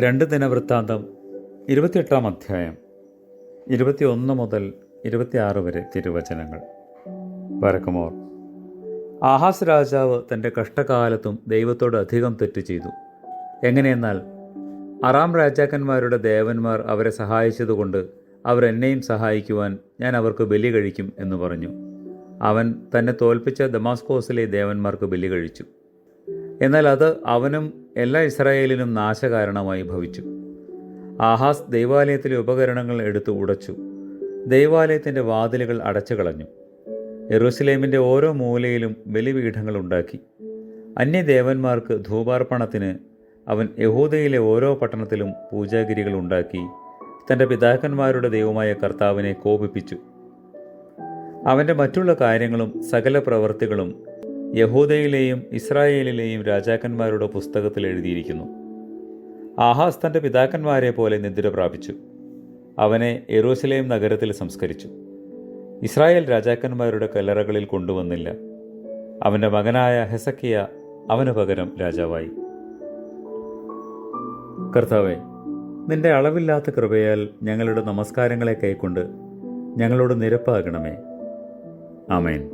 രണ്ട് ദിന ദിനവൃത്താന്തം ഇരുപത്തിയെട്ടാം അധ്യായം ഇരുപത്തിയൊന്ന് മുതൽ ഇരുപത്തിയാറ് വരെ തിരുവചനങ്ങൾ. വരക്കുമോർ ആഹാസ് രാജാവ് തന്റെ കഷ്ടകാലത്തും ദൈവത്തോട് അധികം തെറ്റ് ചെയ്തു. എങ്ങനെയെന്നാൽ അറാം രാജാക്കന്മാരുടെ ദേവന്മാർ അവരെ സഹായിച്ചതുകൊണ്ട് അവർ എന്നെയും സഹായിക്കുവാൻ ഞാൻ അവർക്ക് ബലി കഴിക്കും എന്ന് പറഞ്ഞു. അവൻ തന്നെ തോൽപ്പിച്ച ദമാസ്കോസിലെ ദേവന്മാർക്ക് ബലി കഴിച്ചു. എന്നാൽ അത് അവനും എല്ലാ ഇസ്രായേലിനും നാശകാരണമായി ഭവിച്ചു. ആഹാസ് ദൈവാലയത്തിലെ ഉപകരണങ്ങൾ എടുത്തു ഉടച്ചു. ദൈവാലയത്തിന്റെ വാതിലുകൾ അടച്ചു കളഞ്ഞു യെറൂസലേമിന്റെ ഓരോ മൂലയിലും ബലിപീഠങ്ങൾ ഉണ്ടാക്കി. അന്യദേവന്മാർക്ക് ധൂപാർപ്പണത്തിന് അവൻ യഹൂദയിലെ ഓരോ പട്ടണത്തിലും പൂജാഗിരികൾ ഉണ്ടാക്കി. തന്റെ പിതാക്കന്മാരുടെ ദൈവമായ കർത്താവിനെ കോപിപ്പിച്ചു. അവന്റെ മറ്റുള്ള കാര്യങ്ങളും സകല പ്രവൃത്തികളും യഹൂദയിലെയും ഇസ്രായേലിലെയും രാജാക്കന്മാരുടെ പുസ്തകത്തിൽ എഴുതിയിരിക്കുന്നു. ആഹാസ് തന്റെ പിതാക്കന്മാരെ പോലെ നിദ്ര പ്രാപിച്ചു. അവനെ എറൂസലേം നഗരത്തിൽ സംസ്കരിച്ചു. ഇസ്രായേൽ രാജാക്കന്മാരുടെ കല്ലറകളിൽ കൊണ്ടുവന്നില്ല. അവന്റെ മകനായ ഹെസക്കിയ അവന് പകരം രാജാവായി. കർത്താവെ നിന്റെ അളവില്ലാത്ത കൃപയാൽ ഞങ്ങളുടെ നമസ്കാരങ്ങളെ കൈക്കൊണ്ട് ഞങ്ങളോട് നിരപ്പാകണമേ. ആമേൻ.